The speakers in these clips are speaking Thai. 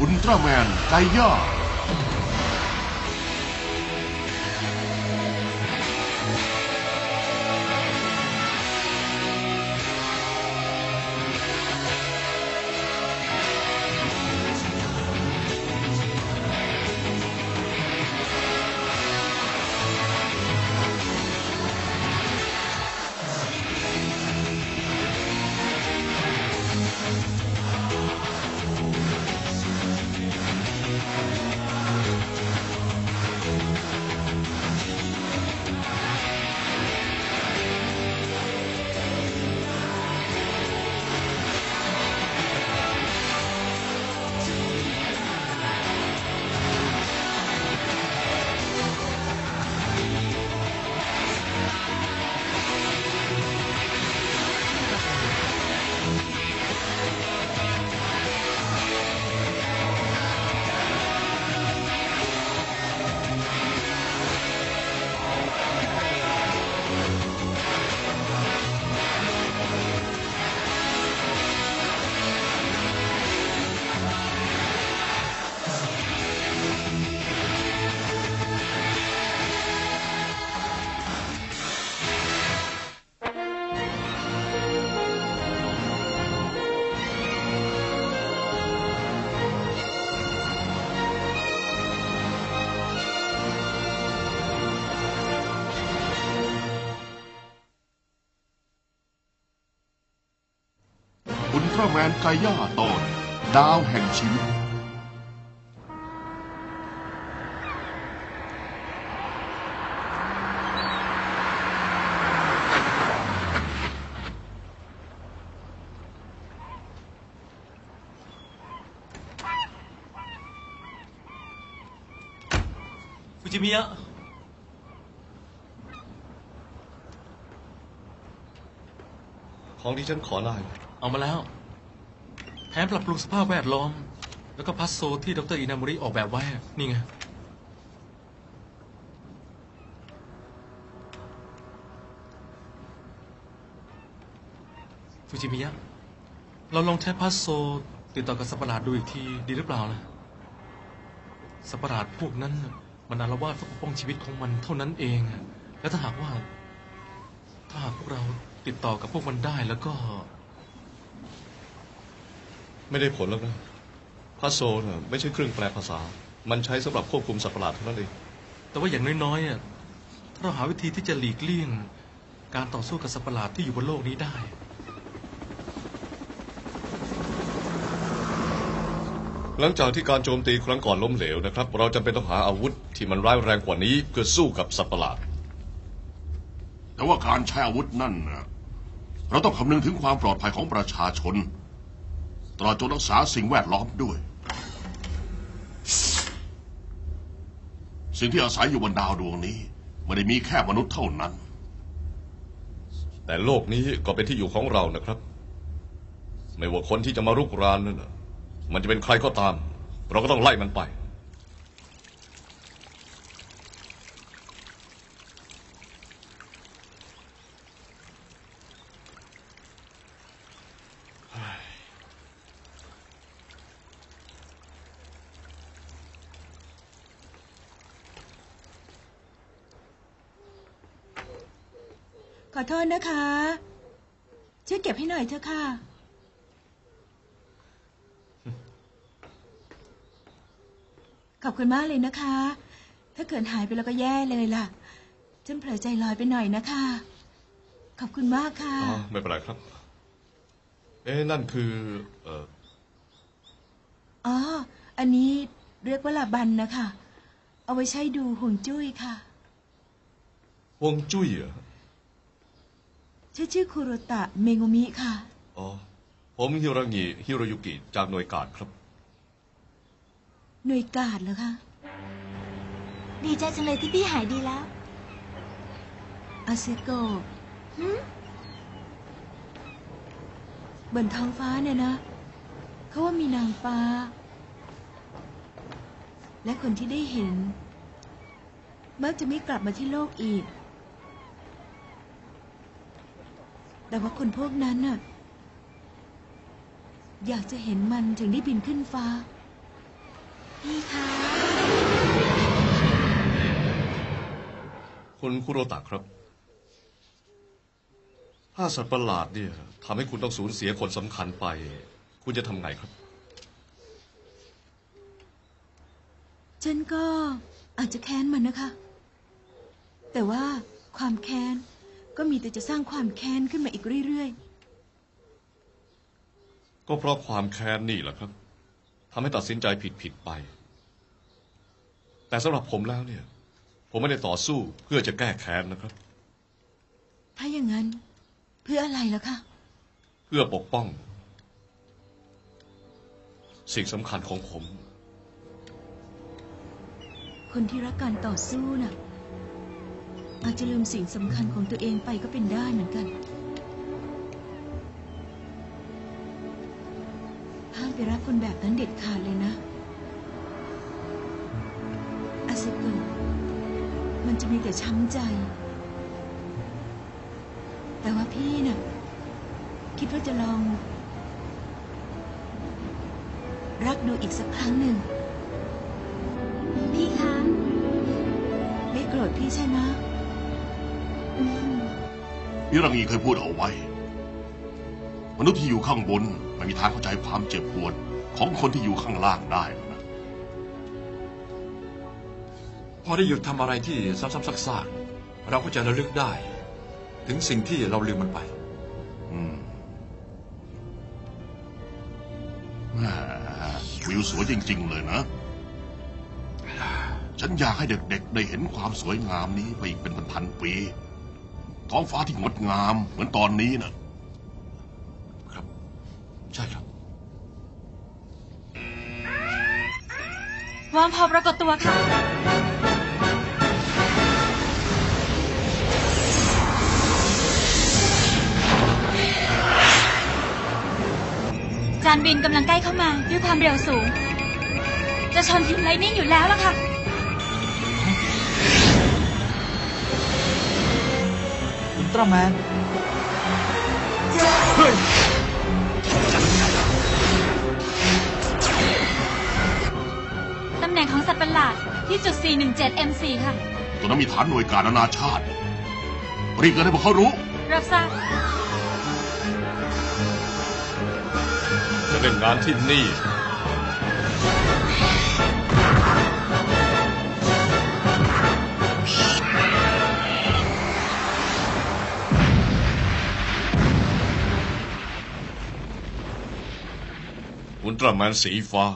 อุลตร้าแมนไกย่า ลตร้าแมนไกย่าตอน ดาวแห่งชีวิต ฟูจิมิยะของที่ฉันขอได้ เอามาแล้ว แผนปรับปรุงสภาพแวดล้อม แล้วก็พัสโซที่ดรอินามุริออกแบบไว้นี่ไง ฟูจิมิยะ เราลองใช้พัสโซติดต่อกับสัตว์ประหลาดดูอีกทีดีหรือเปล่านะสัตว์ประหลาดพวกนั้นน่ะมันอารวาสเพื่อปกป้องชีวิตของมันเท่านั้นเองอะและถ้าหากว่า ถ้าหากพวกเราติดต่อกับพวกมันได้แล้วก็ ไม่ได้ผลแล้วนะพัสโซน่ะไม่ใช่เครื่องแปลภาษา มันใช้สำหรับควบคุมสัตว์ประหลาดเท่านั้นเอง แต่ว่าอย่างน้อยๆอะถ้าเราหาวิธีที่จะหลีกเลี่ยง การต่อสู้กับสัตว์ประหลาดที่อยู่บนโลกนี้ได้ หลังจากที่การโจมตีครั้งก่อนล้มเหลวนะครับ เราจำเป็นต้องหาอาวุธที่มันร้ายแรงกว่านี้เพื่อสู้กับสัตว์ประหลาด แต่ว่าการใช้อาวุธนั่นนะเราต้องคำนึงถึงความปลอดภัยของประชาชน ตลอดจนรักษาสิ่งแวดล้อมด้วย สิ่งที่อาศัยอยู่บนดาวดวงนี้ไม่ได้มีแค่มนุษย์เท่านั้น แต่โลกนี้ก็เป็นที่อยู่ของเรานะครับ ไม่ว่าคนที่จะมารุกรานนั่นมันจะเป็นใครก็ตาม เราก็ต้องไล่มันไป ขอโทษนะคะ ช่วยเก็บให้หน่อยเถอะค่ะ ขอบคุณมากเลยนะคะ ถ้าเกิดหายไปแล้วก็แย่เลยล่ะ ฉันเผลอใจลอยไปหน่อยนะคะ ขอบคุณมากค่ะ อ๋อไม่เป็นไรครับ เอ๊ะนั่นคือเอ่ออ๋อ อันนี้เรียกว่าลาบันนะคะ เอาไว้ใช้ดูห่วงจุ้ยค่ะ ฮวงจุ้ยเหรอ ชื่อชื่อคุโรตะเมงุมิค่ะ อ๋อ ผมฮิโรางิฮิโรยุกิจากหน่วยการครับ หน่วยกาดเหรอคะ ดีใจจังเลยที่พี่หายดีแล้วอาเซโกะบนท้องฟ้าเนี่ยนะ เขาว่ามีนางฟ้า และคนที่ได้เห็น มักจะไม่กลับมาที่โลกอีก แต่ว่าคนพวกนั้นน่ะ อยากจะเห็นมันถึงได้บินขึ้นฟ้า พี่คะ คุณคุโรตะครับ ถ้าสัตว์ประหลาดเนี่ยทำให้คุณต้องสูญเสียคนสำคัญไป คุณจะทำไงครับ ฉันก็อาจจะแค้นมันนะคะ แต่ว่าความแค้น ก็มีแต่จะสร้างความแค้นขึ้นมาอีกเรื่อยก็เพราะความแค้นนี่แหละครับทำให้ตัดสินใจผิดผิดๆไป แต่สำหรับผมแล้วเนี่ย ผมไม่ได้ต่อสู้เพื่อจะแก้แค้นนะครับ ๆ ถ้าอย่างนั้น เพื่ออะไรล่ะคะ เพื่อปกป้อง สิ่งสำคัญของผม คนที่รักการต่อสู้น่ะ อาจจะลืมสิ่งสำคัญของตัวเองไปก็เป็นได้เหมือนกันห้ามไปรักคนแบบนั้นเด็ดขาดเลยนะอาเซโกะมันจะมีแต่ช้ำใจ แต่ว่าพี่น่ะ คิดว่าจะลอง รักดูอีกสักครั้งหนึ่งพี่คะไม่โกรธพี่ใช่ไหมอืม นิรังอีเคยพูดเอาไว้ มนุษย์ที่อยู่ข้างบนไม่มีทางเข้าใจความเจ็บปวดของคนที่อยู่ข้างล่างได้หรอกนะพอได้หยุดทำอะไรที่ซ้ำๆซากๆเราก็จะระลึกได้ ถึงสิ่งที่เราลืมมันไป อืมแหมวิวสวยจริง ๆ เลยนะ ฉันอยากให้เด็กๆ ได้เห็นความสวยงามนี้ไปอีกเป็นพันๆปี ท้องฟ้าที่งดงาม เหมือนตอนนี้นะครับ ใช่ครับ วางพอปรากฏตัวค่ะ จานบินกำลังใกล้เข้ามาด้วยความเร็วสูง จะชนทีมไลนิ่งอยู่แล้วล่ะค่ะ ตร้าแมนตำแหน่งของสัตว์ประหลาดที่จุด 417 M4 ค่ะตัวนั้นมีฐานหน่วยการนานาชาติ รีบกันให้พวกเขารู้ รับทราบ จะเล่นงานที่นี่ อุลตร้าแมนสีฟ้า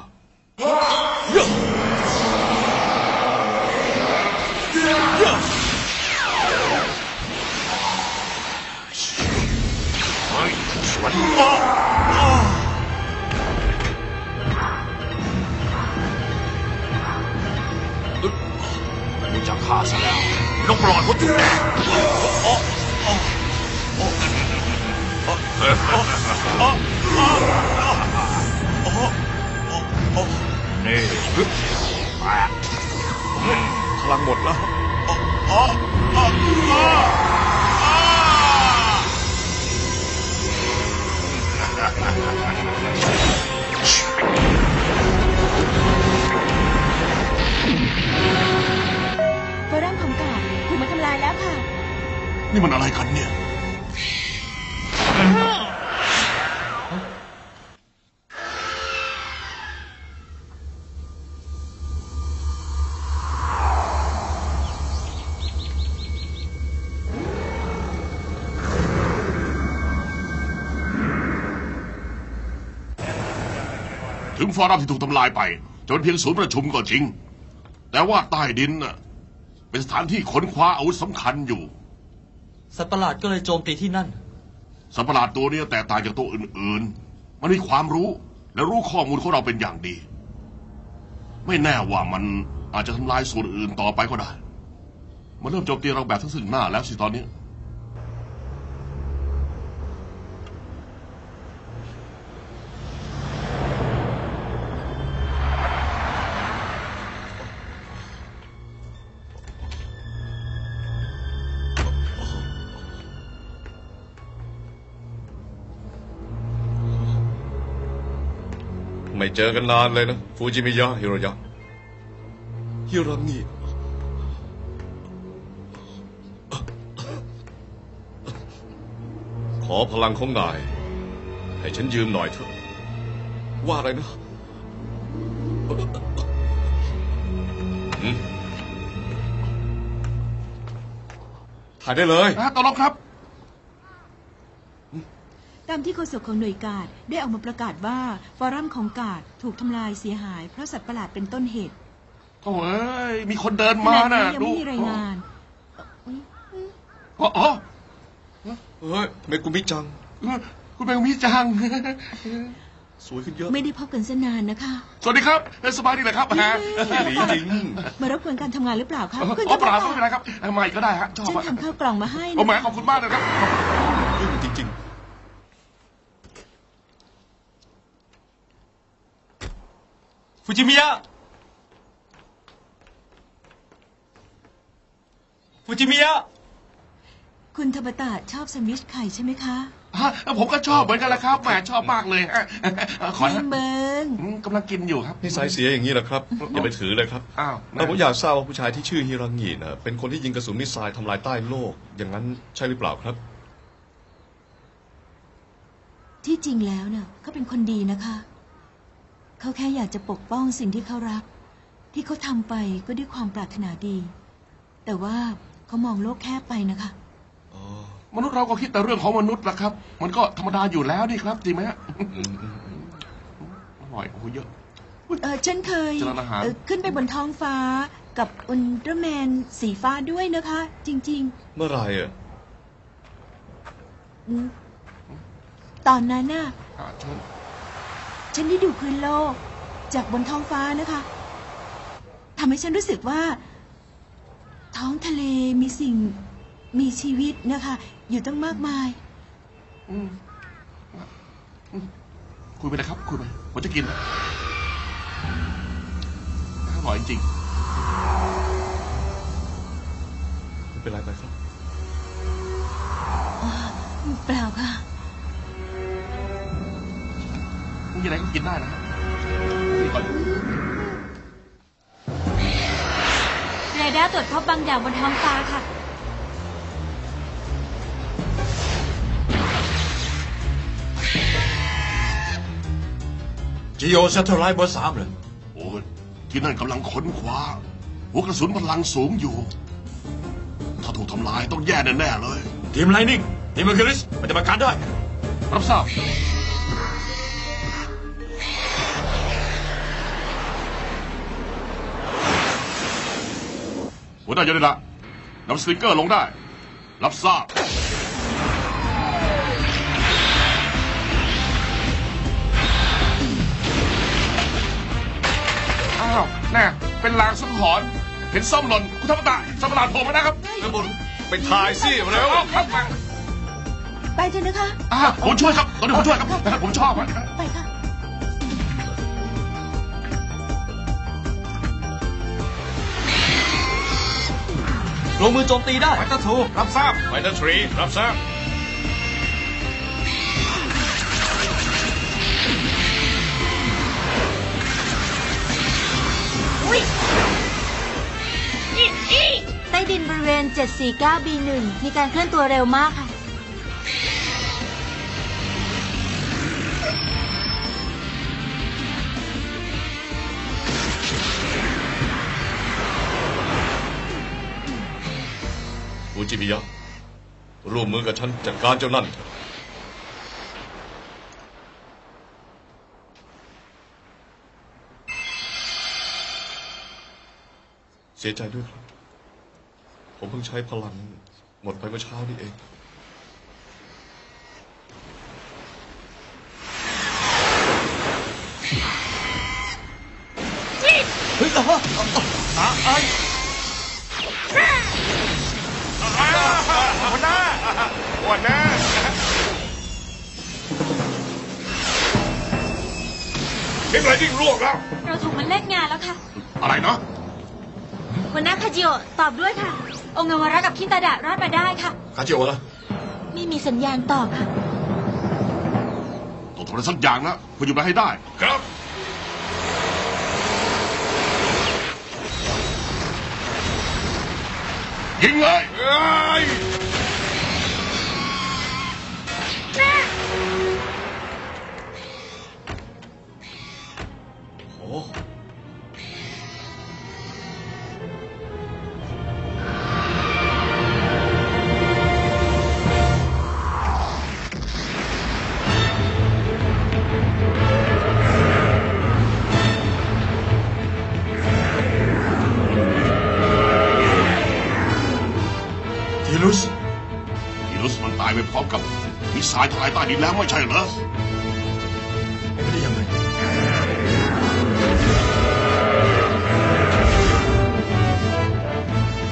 มึงจะฆ่าซะแล้ว ไม่ต้องปลอดวัตถุแดงนี่แปะพลังหมดแล้วโกดังของเก่าถูกมาทำลายแล้วค่ะ นี่มันอะไรกันเนี่ย ถึงฟอรัมที่ถูกทำลายไปจะเป็นเพียงศูนย์ประชุมก็จริง แต่ว่าใต้ดินน่ะเป็นสถานที่ค้นคว้าอาวุธสำคัญอยู่ สัตว์ประหลาดก็เลยโจมตีที่นั่น สัตว์ประหลาดตัวเนี้แตกต่างจากตัวอื่นๆ มันมีความรู้และรู้ข้อมูลของเราเป็นอย่างดี ไม่แน่ว่ามันอาจจะทำลายส่วนอื่นต่อไปก็ได้ มันเริ่มโจมตีเราแบบทั้งซึ่งหน้าแล้วสิตอนนี้ ไม่เจอกันนานเลยนะฟูจิมิยะฮิโรยะฮิรังิขอพลังของนาย ให้ฉันยืมหน่อยเถอะ ว่าอะไรนะหืมถ่ายได้เลย อะตกลงครับ ตามที่ โฆษกของหน่วยการได้ออกมาประกาศว่าฟอรัมของกาดถูกทำลายเสียหาย เพราะสัตว์ประหลาดเป็นต้นเหตุโอ้ยมีคนเดินขมาณะน่ะนี้ยังดูไม่มีรายงานเอ้ยอ๋ออ๋อเฮ้ยเมกุมิจัง คุณเป็นมิจัง สวยขึ้นเยอะ ไม่ได้พบกันเสนานนะคะ สวัสดีครับเอ้ยสบายดีเลยครับฮะหลีจริง มารบกวนการทำงานหรือเปล่าคะอ๋อคุณอ๋อเปล่าจะไม่เป็นไรครับเอามาอีกก็ได้ฮะชอบฉันอะทำข้าวกล่องมาให้โอ้แหมนะขอบคุณมากเลยครับ ยุ่งจริง ฟูจิมิยะฟูจิมิยะคุณทบตะชอบแซนด์วิชไข่ใช่ไหมคะฮะผมก็ชอบเหมือนกันแหละครับแหมชอบมากเลยฮะขอเมนะมเบิงอืมกำลังกินอยู่ครับๆนิสัยเสียอย่างนี้แหละครับ อย่าไปถือเลยครับอ้าวแต่ผมอยากทราบว่าผู้ชายที่ชื่อฮิรังินะเป็นคนที่ยิงกระสุนมิสไซล์ทำลายใต้โลก อย่างนั้นใช่หรือเปล่าครับ ที่จริงแล้วเน่ะเขาเป็นคนดีนะคะ เขาแค่อยากจะปกป้องสิ่งที่เขารัก ที่เขาทำไปก็ด้วยความปรารถนาดี แต่ว่าเขามองโลกแคบไปนะคะอ๋อมนุษย์เราก็คิดแต่เรื่องของมนุษย์ละครับ มันก็ธรรมดาอยู่แล้วนี่ครับจริงไหมฮะอืมอืมอืมอร่อยโอ้โหเยอะ เออฉันเคยเจริญอาหาร เอ่อขึ้นไปบนท้องฟ้ากับอุลตร้าแมนสีฟ้าด้วยนะคะ จริง เมื่อไหรอะๆอืมตอนนั้นน่ะอ่าเชิญ ฉันได้ดูพื้นโลก จากบนท้องฟ้านะคะทำให้ฉันรู้สึกว่า ท้องทะเลมีสิ่งมีชีวิตนะคะ อยู่ตั้งมากมาย อืมอืมคุยไปเลยครับ คุยไปผมจะกินอร่อยจริงไม่เป็นไรไปครับ เปล่าค่ะ มีอะไรก็กินได้นะครับนี่ก่อนเรดาร์ตรวจพบบางอย่างบนท้องฟ้าค่ะจิโอเซตเทอร์ไลท์เบอร์สามเลยโอ้ยที่นั่นกำลังค้นคว้า หัวกระสุนพลังสูงอยู่ ถ้าถูกทำลายต้องแย่แน่ๆเลย ทีมไลนิ่งทีมเมอร์คิวริสปฏิบัติการได้ รับทราบ หัวหน้ายนต์ละนำสติกเกอร์ลงได้ รับทราบอ้าวแน่เป็นลางสังหรณ์เห็นซ่อมหล่นคุณธรรมตะสัมปราดผมนะครับแล้วบนไปถ่ายสิเร็วอาครับมาไปเถอะนะคะอ่าผมช่วยครับตอนนี้ผมช่วยครับผมชอบอะไปค่ะ ลงมือโจมตีได้ไฟตะทูรับทราบไฟนัทรีรับทราบใต้ดินบริเวณ 749B1 มีการเคลื่อนตัวเร็วมากค่ะ มิยะร่วมมือกับฉันจัดการเจ้านั่นเถอะเสียใจด้วยครับ ผมเพิ่งใช้พลังหมดไปเมื่อเช้านี่เอง เห็นอะไรที่ร่วงแล้ว เราถูกมันเล่นงานแล้วค่ะ อะไรเนาะหัวหน้าคาจิโอตอบด้วยค่ะ องค์เงวาระกับคินตาดะรอดมาได้ค่ะ คาจิโอละไม่มีสัญญาณตอบค่ะ ต้องทำอะไรสักอย่างนะเพื่ออยู่ไปให้ได้ ครับ ยิงเลยเอ้ยโายใต้ดินแล้วไม่ใช่เหรอเป็นไปได้ยังไง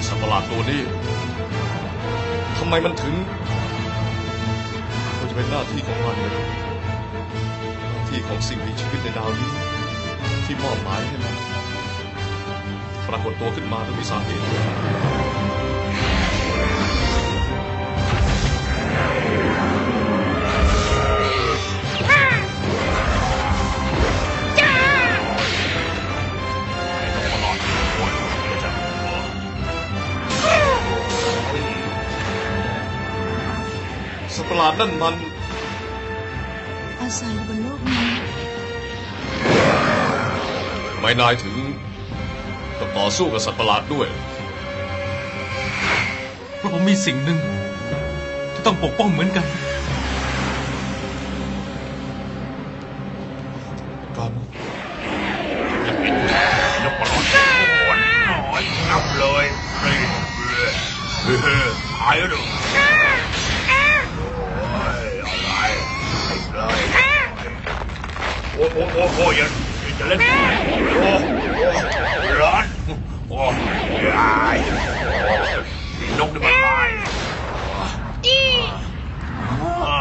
สัตว์ประหลาดตัวนี้ทำไมมันถึงมันจะเป็นหน้าที่ของมันเลยหน้าที่ของสิ่งมีชีวิตในดาวนี้ ที่มอบหมายให้มันปรากฏตัวขึ้นมาโดยมีสาเหตุสั ประหลาดนั่นมัน อาศัยอยู่บนโลกนี้ ไม่นายถึงต้องต่อสู้กับสัตว์ประหลาดด้วย เพราะผมมีสิ่งหนึ่งที่ต้องปกป้องเหมือนกันการนกประหลอดหอนหอยนับเลยเฮ้ยเฮ้ยเฮ้ยหายแล้ว โอ้โอ้โอ้โอ้อย่าจะเล่นโอ้ร้อนโอ้ยายนกนี่มันตายอ่า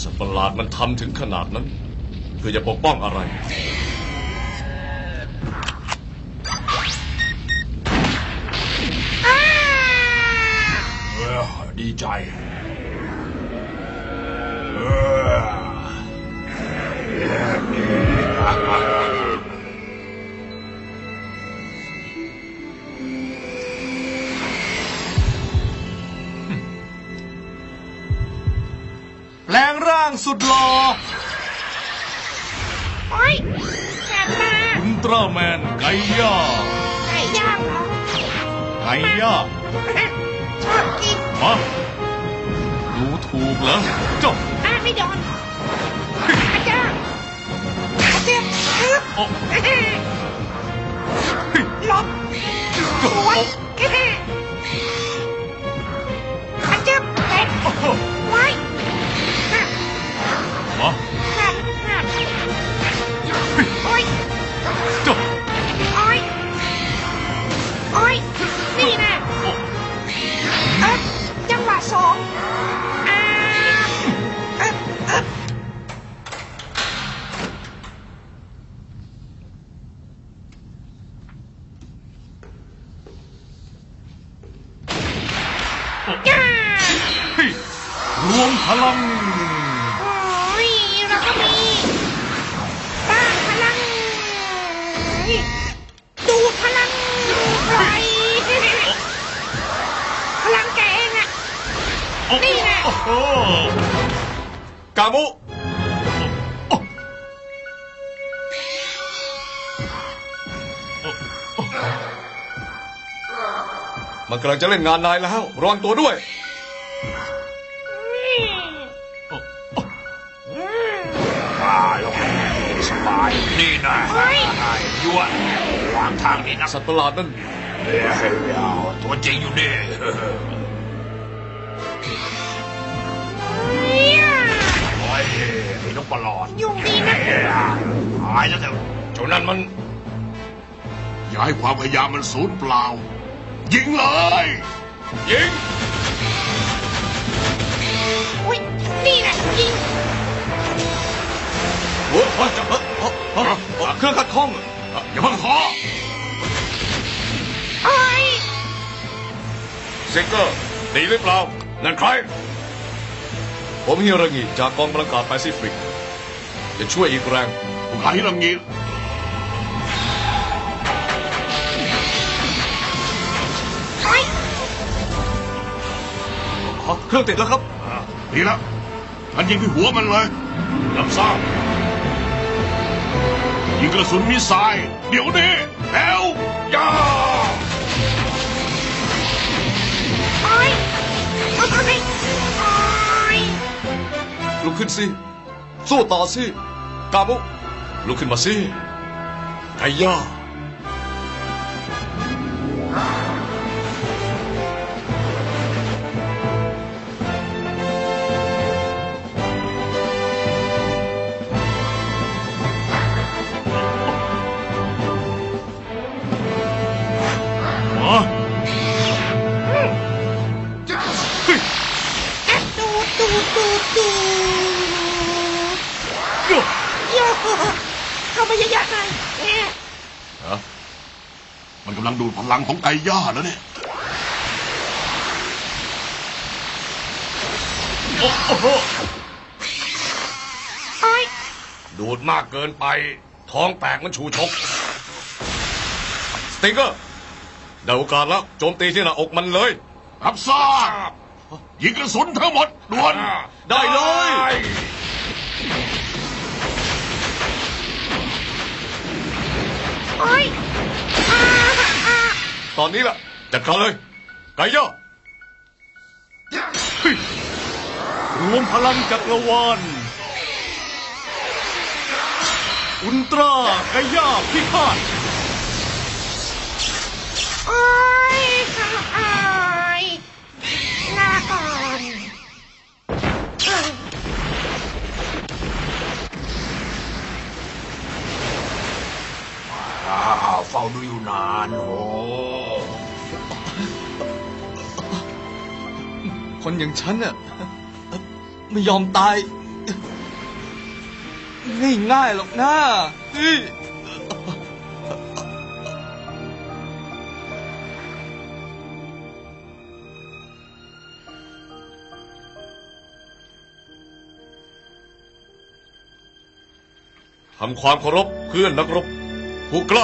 สัตว์ประหลาดมันทำถึงขนาดนั้น เพื่อจะปกป้องอะไรดีใจ สุดหล่อโอ๊ยแสบตาอุลตร้าแมนไก่ย่าไก่ย่างเหรอไก่ย่าชอบกินมาดูถูกเหรอเจ้าอะไม่โดนอาจารย์อาจารย์ฮึบโอ้หลบสวนอาจารย์เด็ดไว้ เจ้าโอ๊ยโอ๊ยนี่นะเอ๊ะจังหวะสองอ่าเอ๊ะเอ๊ะย่าเฮ้ยรวมพลัง นี่ไงโอ้โหกามุมันกำลังจะเล่นงานนายแล้วระวังตัวด้วยตายแล้วสบายนี่นะเฮ้ยยั่ววางทางนี้นะสัตว์ประหลาดนั่นเฮ้ยเอาตัวจริงอยู่นี่เนี่ย โอ้ยไอ้นกประหลอดยุ่งดีนะเฮ้ยหายแล้วแต่เจ้านั่นมันอย่าให้ความพยายามมันสูญเปล่า ยิงเลย ยิง อุ้ยนี่นะยิงเฮ้ยเฮ้ยจะเฮ้ยเฮ้ยเฮ้ยเฮ้ยเครื่องขัดข้องอย่าเพิ่งขอโอ้ยเซกเกอร์ดีหรือเปล่า นั่นใคร ผมฮิรังีจากกองประกาศแปซิฟิก จะช่วยอีกแรง ผมหาฮิรังิเครื่องติดแล้วครับดีแล้วทันยิงที่หัวมันเลยลำซ่ายิงกระสุนมิสไซล์เดี๋ยวนี้แล้วยา ลุกขึ้นสิ สู้ต่อสิ กามุลุกขึ้นมาสิไกย่า ดตูดตูดโยเข้ามายอะๆหน่อยเอ๊ะมันกำลังดูดพลังของไก่ย่าแล้วเนี่ยโอ้ยดูดมากเกินไป ท้องแตกมันชูชก สติงเกอร์ได้โอกาสแล้ว โจมตีที่หน้าอกมันเลย รับทราบ ยิงกระสุนทั้งหมดด่วน ได้เลย โอ้ยอ่าอ่าตอนนี้ล่ะ จัดการเลย ไกย่ารวมพลังจักรวาล อุลตร้าไกย่าพิฆาต โอ้ยอ่าอ่ายลาก่อนเอ้ย อ้าวเฝ้าดูอยู่นานโอ้คนอย่างฉันน่ะไม่ยอมตาย ง่ายๆหรอกนะทำความเคารพเพื่อนนักรบ ผู้ก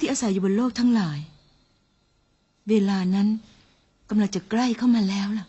ที่อาศัยอยู่บนโลกทั้งหลาย เวลานั้นกำลังจะใกล้เข้ามาแล้วล่ะ